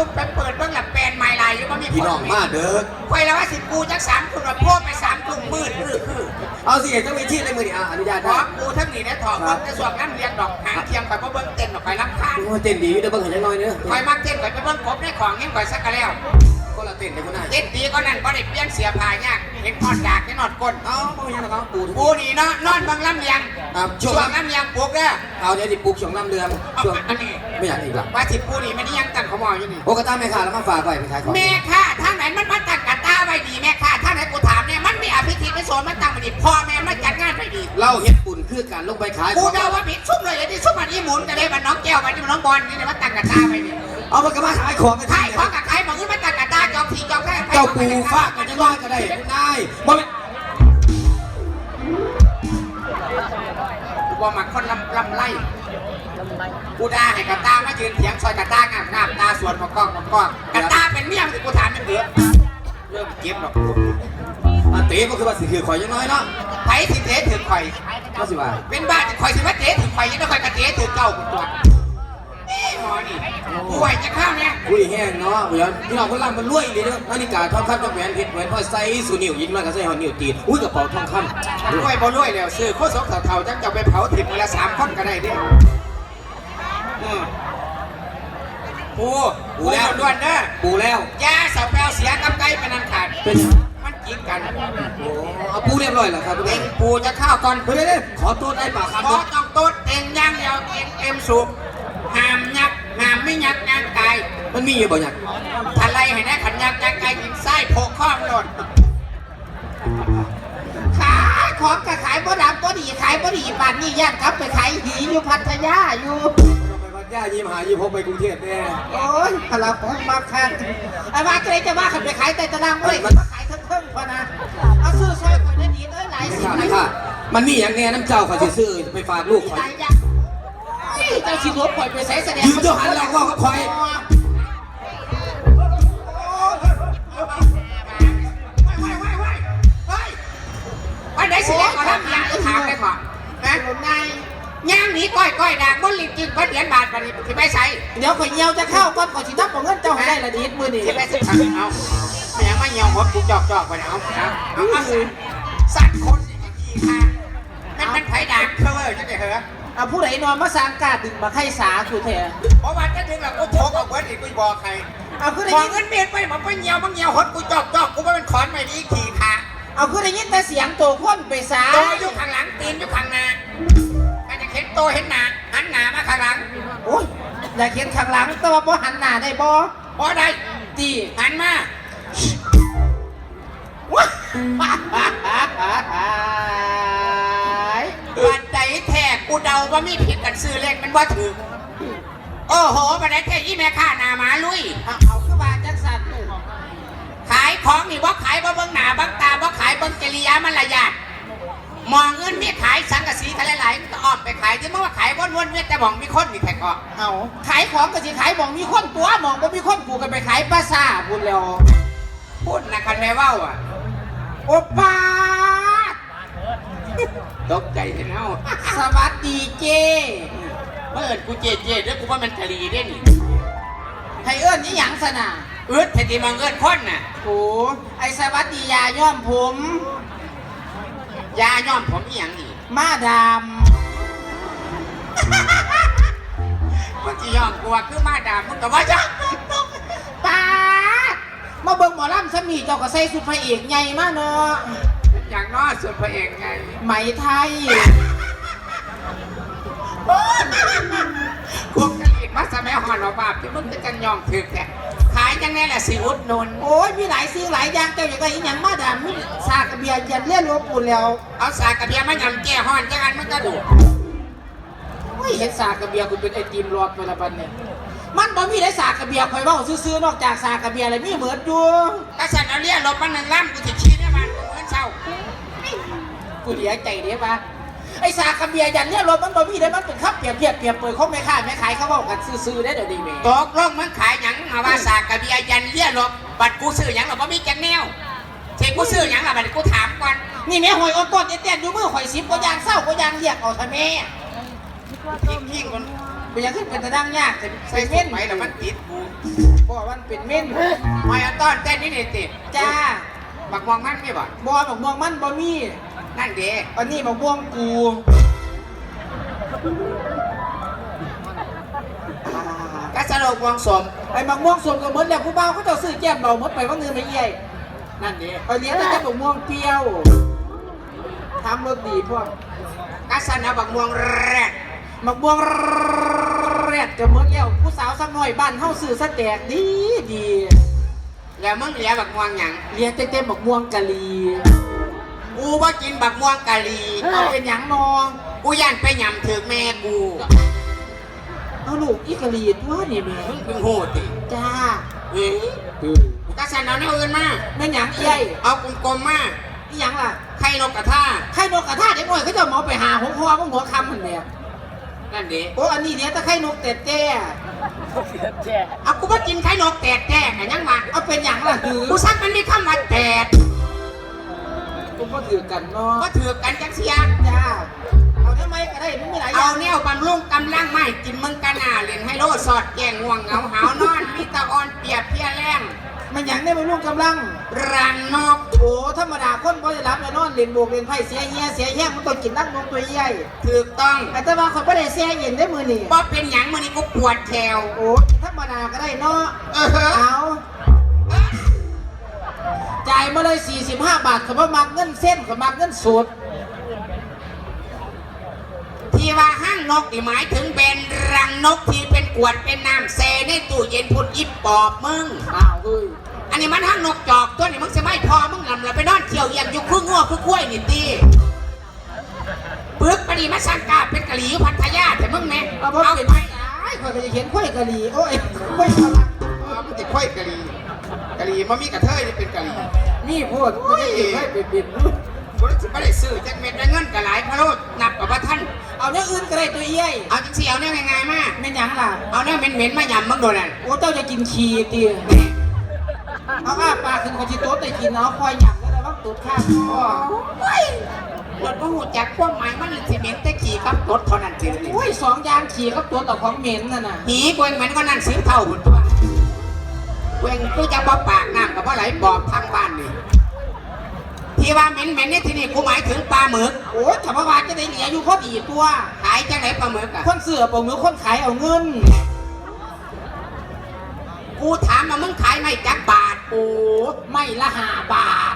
ทุกไปเปิดเบื้องหลังแปลนไม้ลายอยู่ว่ามีพี่น้องมาเด้อคอยแล้วว่าสิกูจักสามคนว่าโพดไปสามทุ่มมืดคือคือเอาสิต้องมีที่ในมือนี่อะอนุญาตขได้อกูทั้งนี้ได้ถอดเบิ้งกระสวงน้ำเลี้ยงดอกหางเทียมไปเพราะเบิ้งเต้นออกไปรับคานโอ้ยเต้นดีอยู่เด้อเบิ่งเห็นจังน้อยเด้อ คอยมักเต้นคอยไปเบิ้งกบในของเงี้ยคอยสักกะแล้ว คนละเต้นเด้อคนน่ะเต้นดีก็นั่นก็ได้เปลี่ยนเสียผ้ายากเห็นทอดดากเห็นนอดก้นเอาบ่มีหยังหรอกครับปูทุกกูนี่เนาะนอนเบังลำเลียงครับช่ช่ววงงลำเลียงปลูกเด้อเอาเดี๋ยวสิปลูกช่วงลำเรืองเอาช่วงอันนี้ไม่อยากอีกหรอกว่าสิกูนี่ไม่ได้ยังตั้งเขาหมออยู่นี่ โอ้กระต้าแม่ค้าแล้วมาฝากไว้ไปขายของแม่ค่ะทางไหนมันมาตั้งกะตาไว้ดีแม่ค่ะทางไหนกูถามเนี่ยมันมีอภิธิไม่สนมันตั้งไว้ดีพ่อแม่มันจัดงานไปดีเล่าเฮ็ดปุ่นคือการลงไปขายขกูองเดาว่าผิดซุ่มเลยไอ้ที่ซุ่มมันอีหมุนกันเลยมันน้องแก้วมันนี่มันน้องบอลนี่เนี่ยมันตั้งกะตาไว้ดีเอามันก็มาขายของกันขายของกับ เจ้าปูฝากกันจะน้อยก็ได้คุณนายบ่แม่นกูว่ามันคนลำลำไล่กูด่าให้กะตามายืนเถียงซอยกะตางามงามตาสวนมากล้องมากล้องกะตาเป็นเมียมันกูถามมันเถอเริ่มเก็บหรอกอันเต๋ก็คือว่าสิคือข่อยยังน้อยเนาะไผสิเตะถึงข่อยก็สิว่าเป็นบ้าจะข่อยสิว่าเตะถึงข่อยยังไม่ข่อยกะเตะถึงเจ้ากูตัวนี่หมอนี่ป่วยจะ เข้าเนี่ยอุ้ยแห้งเนาะเดี๋ยวพี่น้องคนลำมันรวยอีหลีเด้อนาฬิกาทองคำกับแหวนเพชรแหวนพ่อใส่สูนิ้วยิงมาก็ใส่หอนิ้วตีนอุ้ยกระเป๋าทองคำรวยบ่รวยแล้วซื้อโคตรสกเท่าๆจังจะไปเผาถิ่มมือละสามคนก็ได้เดิอืมปูปูแล้วด่วนๆเด้อปูแล้วยาสาวแปวเสียกับไก่เป็นอันขาดเป็นมันกินกันโอ้เอาปูเรียบร้อยแล้วครับคุณเต็นายงปูจะเข้าก่อนเฮ้ยเดี๋ยวๆขอตัวได้ป่าครับขอต้องโต๊ดเต็งย่างเดียวเต็งเต็มสูบห้ามยักห้ามไม่ยักงานกาย มันมีอยู่บ่เนี่ยทะไลให้แน่ขันยักงานกายกินไส้โผล่ข้อมหล่นขายของก็ขายบ่ดำบ่ดีขายบ่ดีป่านนี้ย่างครับไปขายหีอยู่พัทยาอยู่ไปวัดย่ายิ้มหายิ้มพบไปกรุงเทพแน่โอ้ยพลังของมาคันไอ้ว่าเกรจะว่าขันไปขายแต่ตารางเว้ยมันมาขายทั้งเพิ่งพอนะเอาซื้อซอยก่อนได้ดีเอ้ยหลายสิบค่ะหลายค่ะมันมีอย่างแน่น้ำเจ้าขอยสิซื้อไปฝากลูกขอยหลายอย่างเฮ้ยเจ้าสิรวบปล่อยไปใส่แสดงยืนเจ้าหันหลังว่ากับข่อยามได้ก่อนนะย่างหนีก้อยก้อยด่างบนลิงจึงก็เหรียญบาทไปนี่ที่ไปใส่เดี๋ยวข่อยเหี่ยวจะเข้าก่อนข่อยสินับเอาเงินเจ้าให้ได้ละนิดมือนี่ที่ไปใส่เอาไม่ยังไม่เหี่ยวหัวกูจอกจอกไปเอาเอาเอาเอาสัตว์คนกี่ค่ะมันมันไผ่ด่างเพอร์จะได้เหรอเอาผู้ใดนอนมาสร้างกาดึงมาไข่สาคือแท้เพราะว่าจะถึงแล้วกูโทรกับเบิร์ดอีกกูบอกใครเอาคือได้บอกยินเงินเบียดไปมันไปเหี่ยวมันเหี่ยวหดกูจอกจอกกูว่ามันขอนไม่ดีขี่ค่ะ เอาคือได้ยินแต่เสียงโตคนไปสาโตอยู่ข้างหลังตีนอยู่ข้างหน้ามันจะเห็นโตเห็นหน้าหันหน้ามาข้างหลังโอ้ยอยากเห็นข้างหลังแต่ว่าบ่หันหน้าได้บ่พอได้ตีหันมาบันไดแทกกูเดาว่ามีผิดกันซื้อเลขมันว่าถือโอ้โหบันไดแทกอีแม่ข้าหนาหมาลุยเอา ขายของนี่ว่าขายว่าเบิ้งหน้าเบิ้งตาว่าขายเบิ้งจริยามารยาทมองเงินมีขายสังกะสีทะเลไหลก็อ้อมไปขายที่มันว่าขายวนๆเวียนแต่มองมีคนมีแท็กออกเอาขายของก็สิขายหมองมีคนตัวหมองบ่มีคนกูก็ไปขายปลาซ่าพุ่นแล้วพูดนะคันแม่เว้าอะโอ้ป้าดตกใจเห็นเฮาสวัสดีเจเมื่อเอินกูเจเจเด้อกูว่ามันกะลีเด้นี่ให้เอิ้นนี่หยังสนะเอิดแท้ที่มองเอินคนน่ะโอ้ไอสวัสดียาย่อมผม ยาย้อมผมอีหยังอีกมาดามมึงที่ย้อมกูว่าคือมาดามมึงก็ว่าจ้ะป้าดมาเบิ่งหมอลำสมีเจ้าก็ใส่สุดพระเอกใหญ่มากเนาะอย่างน้อยสุดพระเอกไงไหมไทยพวกกะลีดมาสมัยหอนเอาบาปที่มึงจะกันยอมถือแท้ขายจังแน่แหละสิอุดหนุนโอ้ยมีหลายสิ่งหลายอย่างเจ้าอยากได้อีหยังมาดามมีสากกระเบียร์ยันเลี้ยนหลวงปู่แล้วเอาสากกระเบียร์มายำแก้ห้อนจังอันมันก็ดูโอ้ยเห็นสากกระเบียร์กูเป็นไอติมรอดไปละบัดเนี่ยมันบ่มีได้สากกระเบียร์ข่อยเว้าซื่อๆนอกจากสากกระเบียร์แล้วมีเหมือนอยู่ถ้าฉันเอาเลี้ยลบมันหนึ่งล่ำกูจะชี้เนี่ยมันกูเงินเศร้ากูเสียใจเด้ปะ ไอ้สากกระเบียร์ยันเลี้ยนรถมันบ่มีได้มันเป็นคับเปรียบเทียบเปรียบเปรยของแม่ค้าแม่ขายเขาเว้ากันซื่อๆได้เดี๋ยวนี้แม่ตกลงมึงขายหยังมาว่าสากกระเบียร์ยันเลี้ยลบบัดกูซื้อหยังหรอว่ามีจังแนวเทกูซื้อหยังหรอบัดกูถามก่อนนี่แม่หอยอ้อนต้นเตี้ยๆอยู่มือข่อยสิบก็ยางเศร้าก็ยางเรียกเอาทำแม่ทิ้งทิ้งมันไปยังขึ้นเป็นตะดังยากแต่ใส่ใส่เม่เม่นนไหมแล้วมันติดกูบ่บอกว่ามันเป็นเม่นหอยอันต้อนเต้นนี่นี่ติดจ้าบักมองมันไม่บ่ บอบอกม่วงมันบ่มี นั่นเด้อันนี้บอกม่วงกูก็สโลกวงสมไอ้บักม่วงสมกับมดแล้วผู้บ่าวเขาจะซื้อแก้มเรามดไปว่าเงินไม่เยี่ยนั่นเด้เอาเลี้ยงแต่บักม่วงเปรี้ยวทำรสดีพวกก็สันเอาบักม่วงแรกบักม่วงแรดกับมดแล้วผู้สาวสักหน่อยบ้านเฮาซื้อสแต็กดีดีแล้วมึงเหลียบักม่วงหยังเลี้ยงเต็มๆบักม่วงกะลี กูบ่กินบักม่วงกะหรี่เอาเป็นหยังนองกูย่านไปหยำถึงแม่กูเอาลูกอีกะลีตัวนี่แม่มึงเพิ่งหูติจ้าเฮ้ยก็สันเอาแนวอื่นมาแม่หยังเอี้ยเอากลมๆมาอีหยังล่ะไข่นกกระทาไข่นกกระทาเด็กน้อยเขาจะเอาหมอไปหาหัวคอของหัวคำมันเนี่ยนั่นเด้โอ้อันนี้เนี่ยตะไข่นกแต่แต่เอากูบ่กินไข่นกแตกแท้กันยังมาเอาเป็นหยังล่ะคือกูซักมันมีคำว่าแต กกูก็ถือกันเนาะก็ถือกันจังเสียจ้าเอาทำไมก็ได้ไม่มีหลายอเอาย่างแนวบำรุงกำลังไม่กินมึงกันหนาเล่นให้โลสอดแกงง่วงเหงาหาวนอนมีตะออนเปียกเพียแรงมันหยังได้มาร่วมกำลังรังนกโอ้ธรรมดาคนก็จะรับแล้วนอนเล่นโบกเล่นไพ่เสียเหี้ยเสียแห้งมันต้องกินน้ำนมตัวใหญ่ถูกต้องแต่ว่าเขาไม่ได้เสียเย็นได้มือนี่บ่เป็นหยังมื้อนี้กูปวดแขวโอ้ธรรมดาก็ได้เนาะเออเอา จ่ายมาเลย 45 บาทเขามามักเงินเส้นเขามักเงินสดที่ว่าห้างนกนี่หมายถึงเป็นรังนกที่เป็นกวดเป็นน้ำเซในตู้เย็นพุ่นอิบปอบมึงอ้าวเฮ้ยอันนี้มันห้างนกจอกตัวนี้มึงจะไม่พอมึงลำละไปนอนเที่ยวเยี่ยมอยู่คืองัวคือกล้วยนี่ตีปึกปรีมาสังกาเป็นกะหรี่อยู่พัทยาแต่มึงแม่เอาเอาบ่เป็นไปไอ้คนก็จะเขียนข้อยกะหรี่โอ้ยข้อยกะหรี่มันจะค่อยกะหรี่ กะหรี่มันมีกระเทยนี่เป็นกะหรี่นี่พูดไม่ได้เขียนข้อยเป็นเป็นรูปบริษัทไม่ได้ซื้อจักเม็ดได้เงินกะหลายพะโลดนับกับว่าท่าน เอาเนื้ออื่นก็ได้ตัวเอี้ยยเอาจังสีเอาเนี่ยง่ายๆมาแม่นหยังล่ะเอาเนี่ยเหม็นๆมายำมึงโดนนั่นโอ้เจ้าจะกินขี้ตีเอาอ้าปากขึ้นคนที่โต๊ะแต่กินเอาคอยหยักแล้วระวังตูดข้างคอโอ้ยรถพหูจักความหมายมันสิเหม็นแต่ขี่กับรถเท่านั้นทีโอ้ยสองอยางขี่กับตัวต่อของเหม็นน่ะน่ะหีกวงเหม็นก็นั่นสิบเท่าหุ่นตัว เวงกูจะบ่ปากน้ำกับบ่ไหลบอบทางบ้านนี่ที่ว่าเหม็นเหม็นๆเนี่ยที่นี่กูหมายถึงปลาหมึกโอ้ยธรรมวาจะได้เหลียอยู่พอดีตัวขายจังไหนปลาหมึกอะคนเสือปงมือคนขายเอาเงิน กูถามมามึงขายไม่จักบาทโอ้ไม่ละห้าบาท